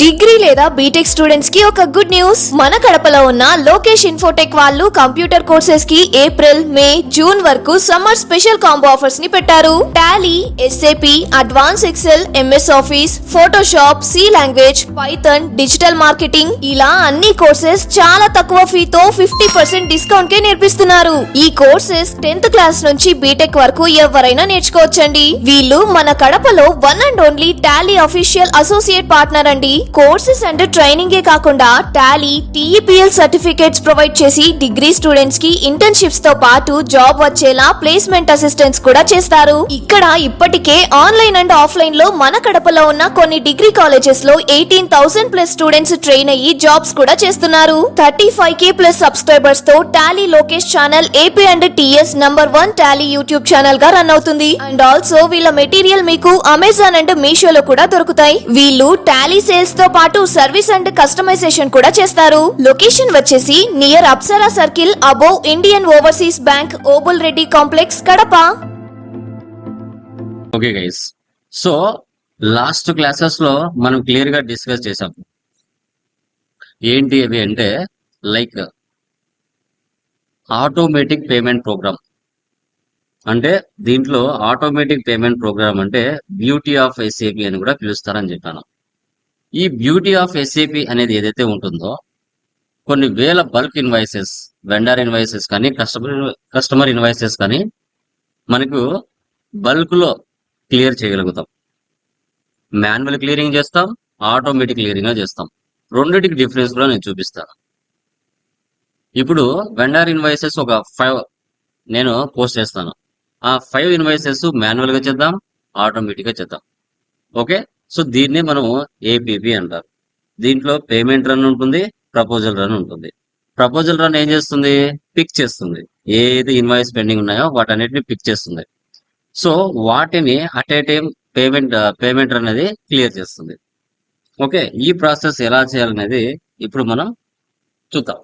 Degree లేదా BTech స్టూడెంట్స్కి ఒక గుడ్ న్యూస్ మన కడపలో ఉన్న లోకేష్ ఇన్ఫోటెక్ వాళ్ళు కంప్యూటర్ కోర్సెస్కి ఏప్రిల్ మే జూన్ వరకు సమ్మర్ స్పెషల్ కాంబో ఆఫర్స్ని పెట్టారు. Tally SAP advance Excel MS Office Photoshop C language Python digital marketing ఇలా అన్ని కోర్సెస్ చాలా తక్కువ ఫీతో ఫిఫ్టీ పర్సెంట్ డిస్కౌంట్ కే నేర్పిస్తున్నారు. ఈ కోర్సెస్ టెన్త్ క్లాస్ నుంచి బీటెక్ వరకు ఎవరైనా నేర్చుకోవచ్చండి. వీళ్ళు మన కడపలో one and only Tally official associate partner అండి. కోర్సెస్ అండ్ ట్రైనింగే కాకుండా టాలీ టీఈపీఎల్ సర్టిఫికేట్స్ ప్రొవైడ్ చేసి డిగ్రీ స్టూడెంట్స్కి ఇంటర్న్షిప్స్తో పాటు జాబ్ వచ్చేలా ప్లేస్మెంట్ అసిస్టెంట్స్ కూడా చేస్తారు. ఇక్కడ ఇప్పటికే ఆన్లైన్ అండ్ ఆఫ్లైన్లో మన కడపలో ఉన్న కొన్ని డిగ్రీ కాలేజెస్లో eighteen thousand plus students train అయ్యి జాబ్స్ కూడా చేస్తున్నారు. Thirty five K plus సబ్స్క్రైబర్స్తో Tally Lokesh channel AP and TS number one Tally YouTube ఛానల్గా run అవుతుంది. అండ్ ఆల్సో వీళ్ళ మెటీరియల్ మీకు అమెజాన్ అండ్ మీషోలో కూడా దొరుకుతాయి. వీళ్ళు టాలీ సేల్స్ తో పాటు సర్వీస్ అండ్ కస్టమైజేషన్ కూడా చేస్తారు. లొకేషన్ వచ్చేసి near Apsara circle above Indian Overseas Bank Obul Reddy complex Kadapa. Okay guys so last క్లాసెస్లో మనం క్లియర్గా డిస్కస్ చేసాం. ఏంటి అవి అంటే లైక్ ఆటోమేటిక్ పేమెంట్ ప్రోగ్రామ్ అంటే దీంట్లో ఆటోమేటిక్ పేమెంట్ ప్రోగ్రామ్ అంటే బ్యూటీ ఆఫ్ ఎస్ఏపి అని కూడా పిలుస్తారని చెప్పాను. ఈ బ్యూటీ ఆఫ్ ఎస్ఏపి అనేది ఏదైతే ఉంటుందో కొన్ని వేల బల్క్ ఇన్వాయిసెస్ వెండర్ ఇన్వాయిసెస్ కానీ కస్టమర్ కస్టమర్ ఇన్వాయిసెస్ కానీ మనకు బల్క్లో క్లియర్ చేయగలుగుతాం. మాన్యువల్ క్లియరింగ్ చేస్తాం ఆటోమేటిక్ క్లియరింగ్ చేస్తాం. రెండింటికి డిఫరెన్స్ కూడా నేను చూపిస్తాను. ఇప్పుడు వెండర్ ఇన్వాయిసెస్ ఒక ఫైవ్ నేను పోస్ట్ చేస్తాను. ఆ ఫైవ్ ఇన్వాయిసెస్ మాన్యువల్గా చేద్దాం ఆటోమేటిక్గా చేద్దాం. ఓకే సో దీన్నే మనం ఏపీపీ అంటారు. దీంట్లో పేమెంట్ రన్ ఉంటుంది ప్రపోజల్ రన్ ఉంటుంది. ప్రపోజల్ రన్ ఏం చేస్తుంది? పిక్ చేస్తుంది. ఏది ఇన్వాయిస్ పెండింగ్ ఉన్నాయో వాటన్నిటిని పిక్ చేస్తుంది. సో వాటిని at a time payment payment అనేది క్లియర్ చేస్తుంది. ఓకే ఈ ప్రాసెస్ ఎలా చేయాలనేది ఇప్పుడు మనం చూద్దాం.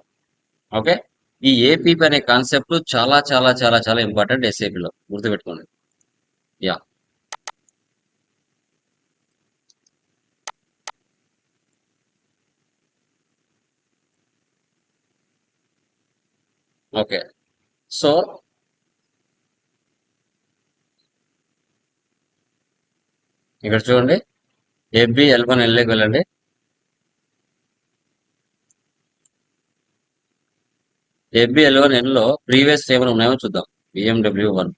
ఓకే ఈ ఏపీపీ అనే కాన్సెప్ట్ చాలా చాలా చాలా చాలా ఇంపార్టెంట్ ఎస్ఏపీలో గుర్తుపెట్టుకోండి. Yeah okay. సో ఇక్కడ చూడండి. ఏబి ఎల్ వన్ ఎల్ఏకి వెళ్ళండి. ఏబి ఎల్ వన్ ఎన్లో ప్రీవియస్ ఏమైనా ఉన్నాయో చూద్దాం. బిఎండబ్ల్యూ వన్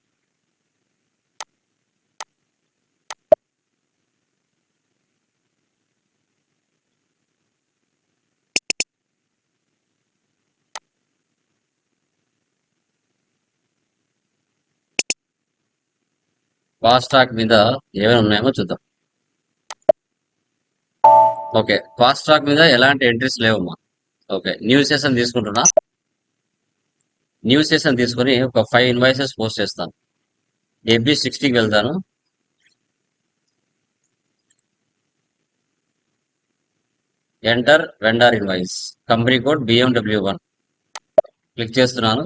ఫాస్ట్ ట్రాక్ మీద ఏమైనా ఉన్నాయేమో చూద్దాం. ఓకే ఫాస్ట్ ట్రాక్ మీద ఎలాంటి ఎంట్రీస్ లేవమ్మా. ఓకే న్యూ సెషన్ తీసుకుంటున్నా. న్యూ సెషన్ తీసుకొని ఒక ఫైవ్ ఇన్వాయిసెస్ పోస్ట్ చేస్తాను. ఏబి సిక్స్టీకి వెళ్తాను. Enter vendor invoice company code BMW one click చేస్తున్నాను.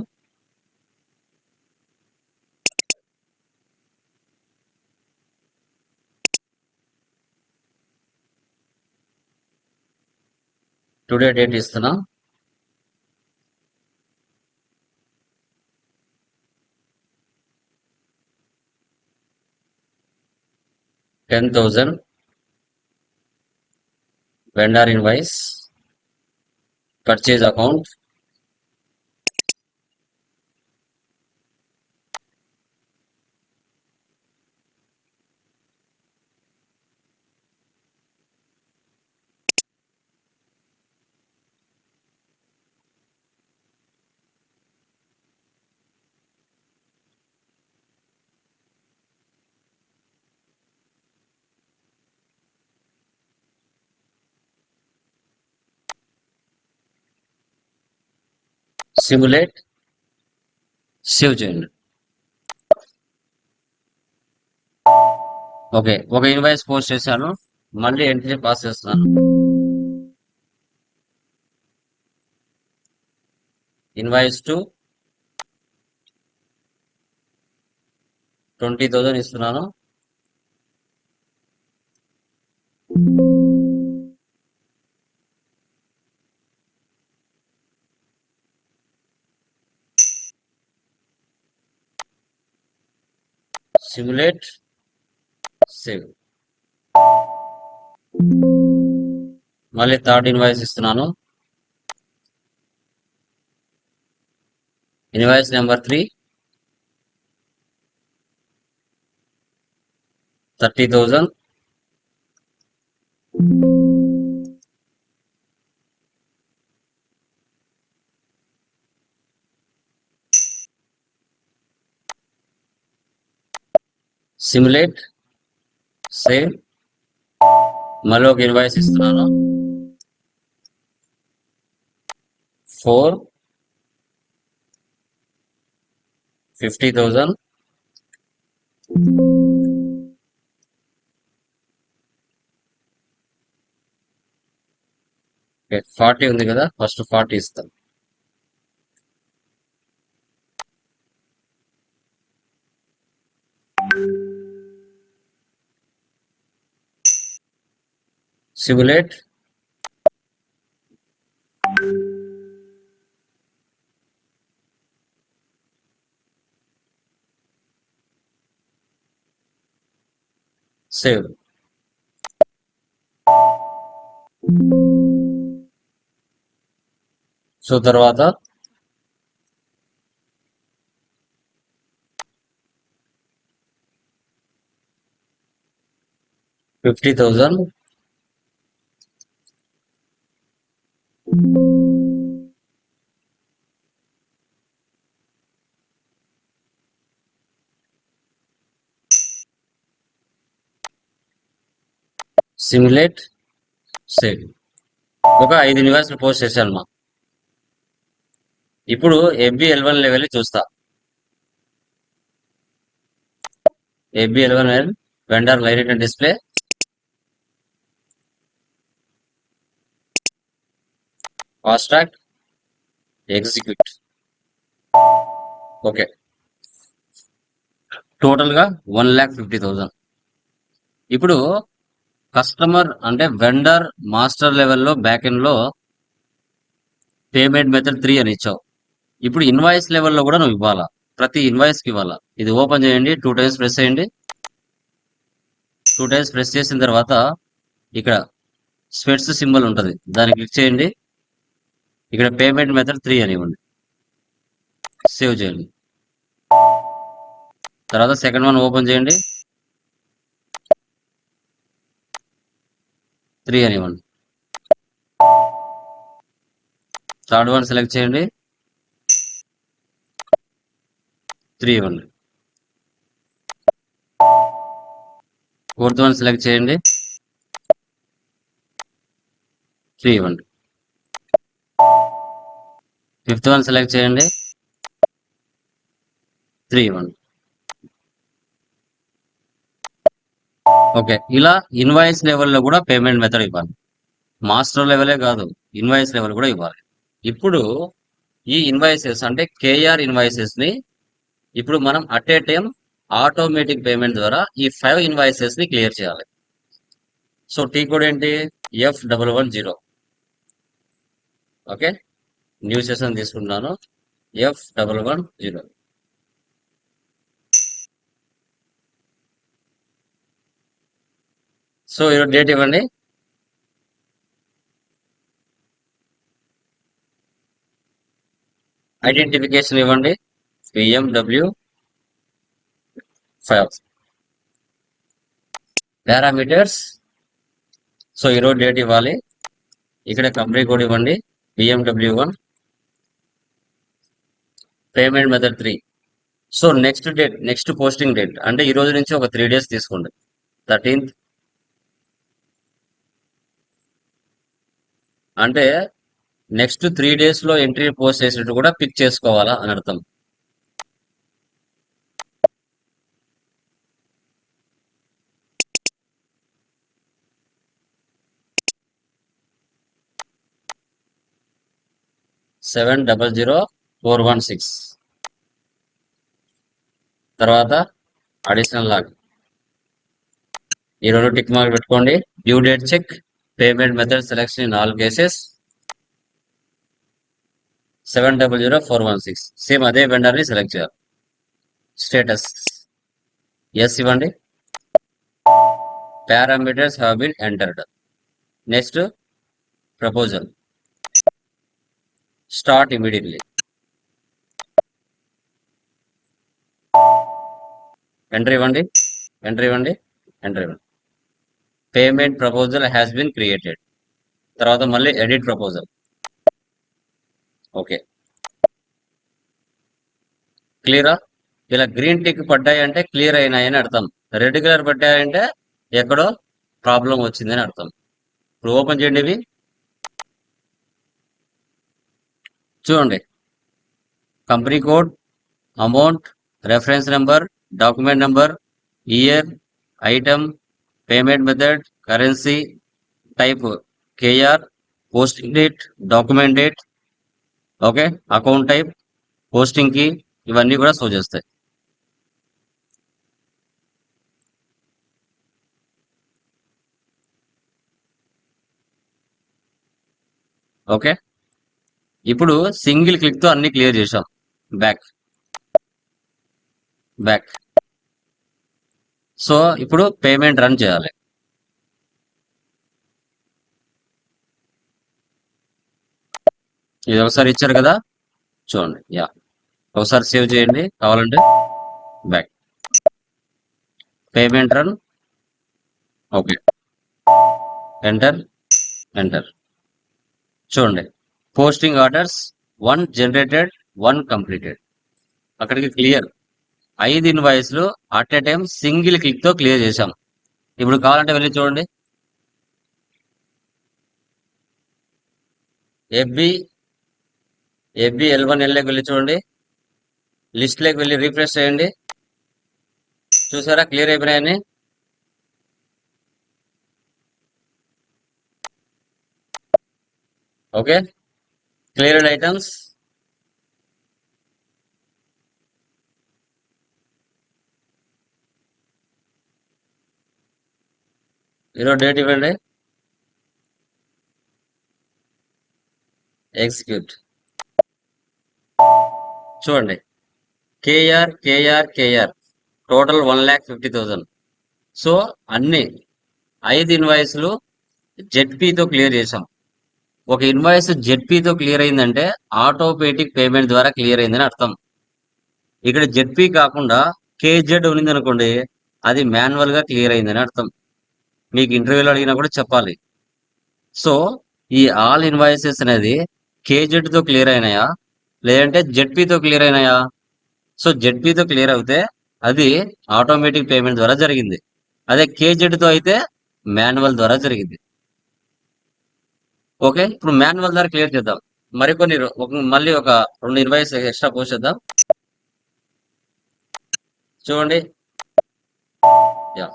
టుడే డేట్ ఇస్తున్నా ten thousand vendor invoice purchase account simulate save చేయండి ఓకే ఒక ఇన్వాయిస్ పోస్ట్ చేశాను. మళ్ళీ ఎంట్రీ పాస్ చేస్తున్నాను. ఇన్వాయిస్ టు ట్వంటీ థౌజండ్ ఇస్తున్నాను. Simulate save. మళ్ళీ థర్డ్ ఇన్వాయిస్ ఇస్తున్నాను. Invoice number three. Thirty thousand. Simulate save మళ్ళీ ఒక ఇన్వాయిస్ ఇస్తున్నాను ఫోర్ ఫిఫ్టీ థౌజండ్ ఫార్టీ ఉంది కదా ఫస్ట్ ఫార్టీ ఇస్తాం సిమ్యులేట్ సేవ్ సో తర్వాత ఫిఫ్టీ థౌజండ్ సిమ్యులేట్ సేవ్ ఒక ఐదు ఇన్వాయిస్లు పోస్ట్ చేశాను మా. ఇప్పుడు ఎఫ్బి ఎల్వన్ లెవెల్ చూస్తా. FB L one level vendor light and display fast track execute. Okay. టోటల్గా వన్ ల్యాక్ ఫిఫ్టీ థౌజండ్ ఇప్పుడు కస్టమర్ అంటే వెండర్ మాస్టర్ లెవెల్లో back end payment method three అని ఇచ్చావు. ఇప్పుడు ఇన్వాయిస్ లెవెల్లో కూడా నువ్వు ఇవ్వాలా? ప్రతి ఇన్వాయిస్కి ఇవ్వాలా? ఇది ఓపెన్ చేయండి టూ టైమ్స్ ప్రెస్ చేయండి. టూ టైమ్స్ ప్రెస్ చేసిన తర్వాత ఇక్కడ స్వెట్స్ సింబల్ ఉంటుంది. దాన్ని క్లిక్ చేయండి. ఇక్కడ పేమెంట్ మెథడ్ త్రీ అని ఉంది. సేవ్ చేయండి. తర్వాత సెకండ్ వన్ ఓపెన్ చేయండి. త్రీ అని ఇవ్వండి థర్డ్ వన్ సెలెక్ట్ చేయండి. త్రీ ఇవ్వండి ఫోర్త్ వన్ సెలెక్ట్ చేయండి. త్రీ ఇవ్వండి ఫిఫ్త్ వన్ సెలెక్ట్ చేయండి. Three one. ఓకే ఇలా ఇన్వాయిస్ లెవెల్లో కూడా పేమెంట్ మెథడ్ ఇవ్వాలి. మాస్టర్ లెవెలే కాదు ఇన్వాయిస్ లెవెల్ కూడా ఇవ్వాలి. ఇప్పుడు ఈ ఇన్వాయిసెస్ అంటే కేఆర్ ఇన్వాయిసెస్ని ఇప్పుడు మనం at a time automatic payment ద్వారా ఈ ఫైవ్ ఇన్వాయిసెస్ని క్లియర్ చేయాలి. సో టీ కోడ్ ఏంటి? F double one zero. Okay? New session తీసుకుంటున్నాను F double one zero so ఈరోజు డేట్ ఇవ్వండి. ఐడెంటిఫికేషన్ ఇవ్వండి. పిఎండబ్ల్యూ ఫైవ్ పారామీటర్స్ సో ఈరోజు డేట్ ఇవ్వాలి. ఇక్కడ కంపెనీ కోడ్ ఇవ్వండి. BMW one payment method three. So next date next posting date అంటే ఈ రోజు నుంచి ఒక త్రీ డేస్ తీసుకోండి. థర్టీన్త్. అంటే నెక్స్ట్ త్రీ డేస్లో ఎంట్రీ పోస్ట్ చేసినట్టు కూడా పిక్ చేసుకోవాలా అని అర్థం. Seven double zero four one six. తర్వాత అడిషనల్ లాగ్ ఈ రెండు టిక్ మార్క్ పెట్టుకోండి. Due date check payment method selection in all cases seven double zero four one six same అదే వెండర్ని సెలెక్ట్ చేయాలి. స్టేటస్ ఎస్ ఇవ్వండి. Parameters have been entered next proposal start immediately enter ఇవ్వండి. Enter ఇవ్వండి. Enter ఇవ్వండి. Payment proposal has been created తర్వాత మళ్ళీ edit proposal okay క్లియరా ఇలా గ్రీన్ టిక్ పడ్డాయి అంటే క్లియర్ అయినాయని అర్థం. రెడ్ కలర్ పడ్డాయంటే ఎక్కడో ప్రాబ్లం వచ్చిందని అర్థం. ఇప్పుడు ఓపెన్ చేయండి ఇవి. చూడండి. Company code amount reference number document number year item payment method currency type KR posting date document date okay? Account type పోస్టింగ్కి ఇవన్నీ కూడా షో చేస్తాయి. ఓకే? ఇప్పుడు సింగిల్ క్లిక్తో అన్ని క్లియర్ చేసాం బ్యాక్. బ్యాక్. సో ఇప్పుడు పేమెంట్ రన్ చేయాలి. ఇది ఒకసారి ఇచ్చారు కదా? చూడండి. యా. ఒకసారి సేవ్ చేయండి. కావాలంటే back. Payment run. Okay. Enter enter చూడండి. Posting orders one generated one completed అక్కడికి క్లియర్ ఐదు ఇన్వాయిస్లు అట్ ఎ టైం సింగిల్ క్లిక్తో క్లియర్ చేశాం. ఇప్పుడు కావాలంటే వెళ్ళి చూడండి. ఎఫ్బి ఎఫ్బి ఎల్ వన్ ఎల్లోకి వెళ్ళి చూడండి. లిస్ట్లోకి వెళ్ళి రీఫ్రెష్ చేయండి. చూసారా? క్లియర్ అయిపోయినాయని ఓకే. Cleared items. ఈరోజు డేట్ ఇవ్వండి. ఎగ్జిక్యూట్ చూడండి. KR KR KR total one lakh fifty thousand so అన్ని ఐదు ఇన్వాయిస్లు జెడ్పీతో క్లియర్ చేసాం ఒక ఇన్వాయిస్ జెడ్పీతో క్లియర్ అయిందంటే ఆటోమేటిక్ పేమెంట్ ద్వారా క్లియర్ అయిందని అర్థం. ఇక్కడ జెడ్పీ కాకుండా కేజెడ్ ఉన్నింది అనుకోండి అది మాన్యువల్గా క్లియర్ అయిందని అర్థం. మీకు ఇంటర్వ్యూలో అడిగినా కూడా చెప్పాలి. సో ఈ ఆల్ ఇన్వాయిసెస్ అనేది కేజెడ్తో క్లియర్ అయినాయా? లేదంటే జెడ్పీతో క్లియర్ అయినాయా? సో జెడ్పీతో క్లియర్ అవుతే అది ఆటోమేటిక్ పేమెంట్ ద్వారా జరిగింది. అదే కేజెడ్తో అయితే మాన్యువల్ ద్వారా జరిగింది. ఓకే? ఇప్పుడు మాన్యువల్ ద్వారా క్లియర్ చేద్దాం. మరికొన్ని మళ్ళీ ఒక రెండు ఇన్వాయిస్ ఎక్స్ట్రా పోస్ట్ చేద్దాం. చూడండి. Yeah.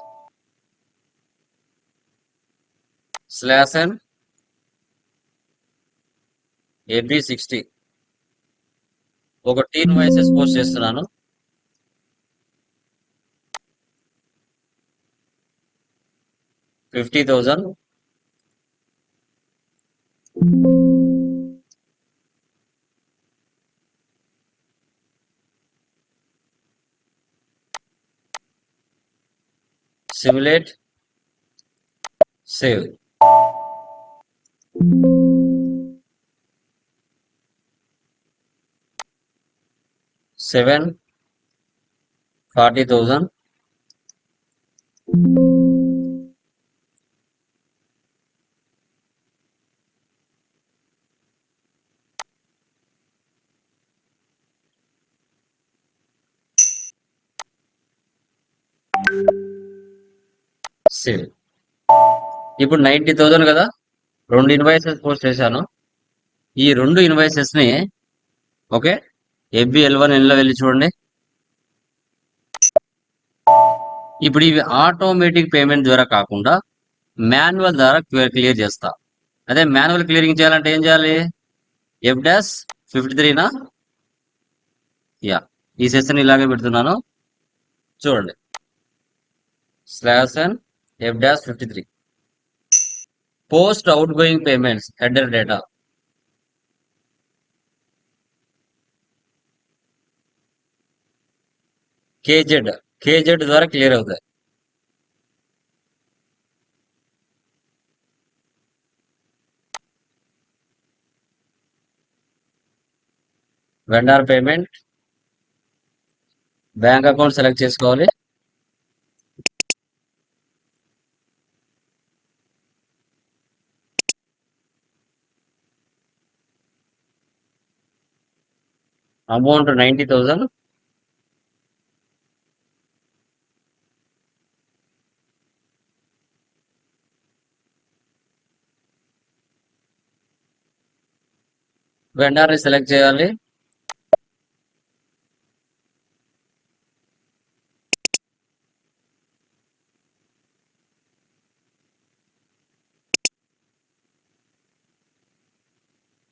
Slash and AB sixty. ఒక టీన్ వాయిసెస్ పోస్ట్ చేస్తున్నాను. Fifty thousand. Simulate save. Seven forty thousand सिर्फ़ ఇప్పుడు నైన్టీ థౌజండ్ కదా? రెండు ఇన్వాయిసెస్ పోస్ట్ చేశాను. ఈ రెండు ఇన్వాయిసెస్ని ఓకే? ఎఫ్బి ఎల్ వన్ ఎన్లో వెళ్ళి చూడండి. ఇప్పుడు ఇవి ఆటోమేటిక్ పేమెంట్ ద్వారా కాకుండా మాన్యువల్ ద్వారా క్లియర్ చేస్తా. అదే మాన్యువల్ క్లియరింగ్ చేయాలంటే ఏం చేయాలి? ఎఫ్ డాష్ ఫిఫ్టీ త్రీనా యా ఈ సెషన్ ఇలాగే పెడుతున్నాను. చూడండి. Slash and F dash fifty three post outgoing payments header data. KZ KZ ద్వారా క్లియర్ అవుతాయి. Vendor payment bank account select చేసుకోవాలి. అమౌంట్ నైంటీ థౌజండ్ వెండర్ని సెలెక్ట్ చేయాలి.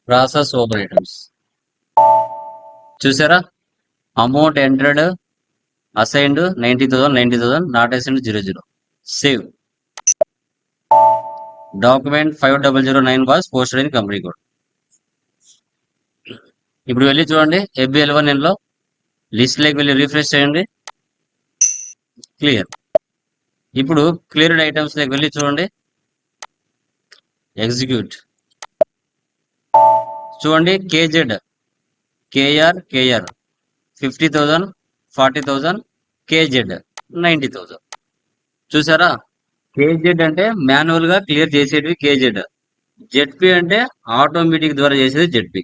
ప్రాసెస్ ఓవర్ ఐటమ్స్ చూసారా? Amount entered assigned ninety thousand ninety thousand not assigned zero zero save document five double zero nine was posted in company code ఇప్పుడు వెళ్ళి చూడండి FBL one ఎన్లో list like వెళ్ళి refresh చేయండి. Clear ఇప్పుడు cleared items like వెళ్ళి చూడండి. Execute చూడండి KZ KR KR. Fifty thousand forty thousand KZ. Ninety thousand చూసారా? కేజెడ్ అంటే మాన్యువల్గా క్లియర్ చేసేటివి కేజెడ్. జెడ్పి అంటే ఆటోమేటిక్ ద్వారా చేసేది జెడ్పి.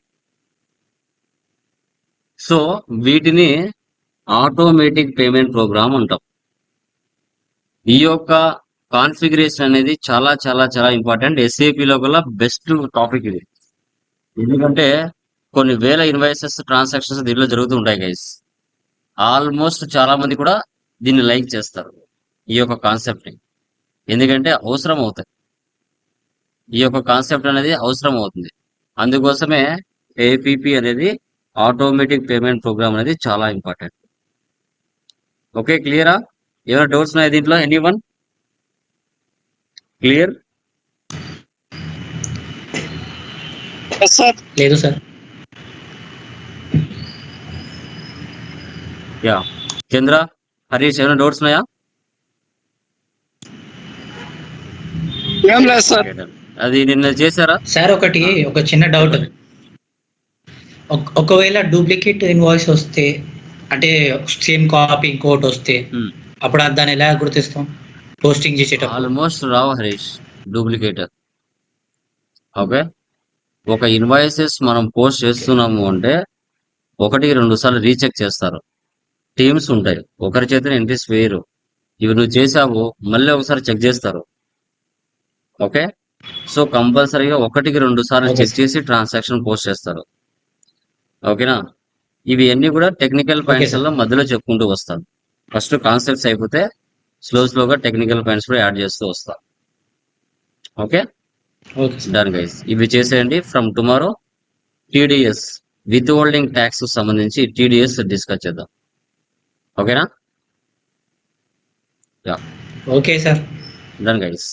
సో వీటిని ఆటోమేటిక్ పేమెంట్ ప్రోగ్రామ్ అంటాం. ఈ యొక్క కాన్ఫిగరేషన్ అనేది చాలా చాలా చాలా ఇంపార్టెంట్. ఎస్ఏపి లోపల కల్లా బెస్ట్ టాపిక్ ఇది. ఎందుకంటే కొన్ని వేల ఇన్వాయిసెస్ ట్రాన్సాక్షన్స్ దీనిలో జరుగుతూ ఉంటాయి గైస్ ఆల్మోస్ట్ చాలా మంది కూడా దీన్ని లైక్ చేస్తారు ఈ యొక్క కాన్సెప్ట్ని. ఎందుకంటే అవసరం అవుతాయి ఈ యొక్క కాన్సెప్ట్ అనేది అవసరం అవుతుంది. అందుకోసమే ఏపీపీ అనేది ఆటోమేటిక్ పేమెంట్ ప్రోగ్రామ్ అనేది చాలా ఇంపార్టెంట్ ఓకే క్లియరా ఏమైనా డౌట్స్ ఉన్నాయి దీంట్లో? ఎనీ వన్ క్లియర్ సార్ లేదు సార్ యా. చంద్ర హరీష్ ఏమైనా డౌట్స్ ఉన్నాయా? ఏం లేదు సార్. అది నిన్న చేశారా? సార్ ఒకటి ఒక చిన్న డౌట్ ఒక- ఒకవేళ డూప్లికేట్ ఇన్వాయిస్ వస్తే అంటే సేమ్ కాపీ ఇంకోటి వస్తే Hmm. అప్పుడు దాన్ని ఎలా గుర్తిస్తాం? పోస్టింగ్ చేసేటప్పుడు. Almost Rao Harish duplicate okay. ఒక ఇన్వాయిసెస్ మనం పోస్ట్ చేస్తున్నాము అంటే ఒకటికి రెండు సార్లు రీచెక్ చేస్తారు. టీమ్స్ ఉంటాయి. ఒకరి చేత ఎంట్రీస్ వేయరు. ఇవి నువ్వు చేసావు మళ్ళీ ఒకసారి చెక్ చేస్తారు. ఓకే? సో కంపల్సరీగా ఒకటికి రెండు సార్లు చెక్. చేసి ట్రాన్సాక్షన్ పోస్ట్ చేస్తారు. ఓకేనా? ఇవి అన్ని కూడా టెక్నికల్ పాయింట్స్. లో మధ్యలో చెప్పుకుంటూ వస్తాను. ఫస్ట్ కాన్సెప్ట్స్ అయిపోతే స్లో స్లోగా టెక్నికల్ పాయింట్స్ కూడా యాడ్ చేస్తూ వస్తాం. ఓకే? డన్ గైస్ ఇవి చేసేయండి. From tomorrow TDS withholding tax సంబంధించి టీడీఎస్ డిస్కస్ చేద్దాం. ఓకేనా? Okay sir. Done guys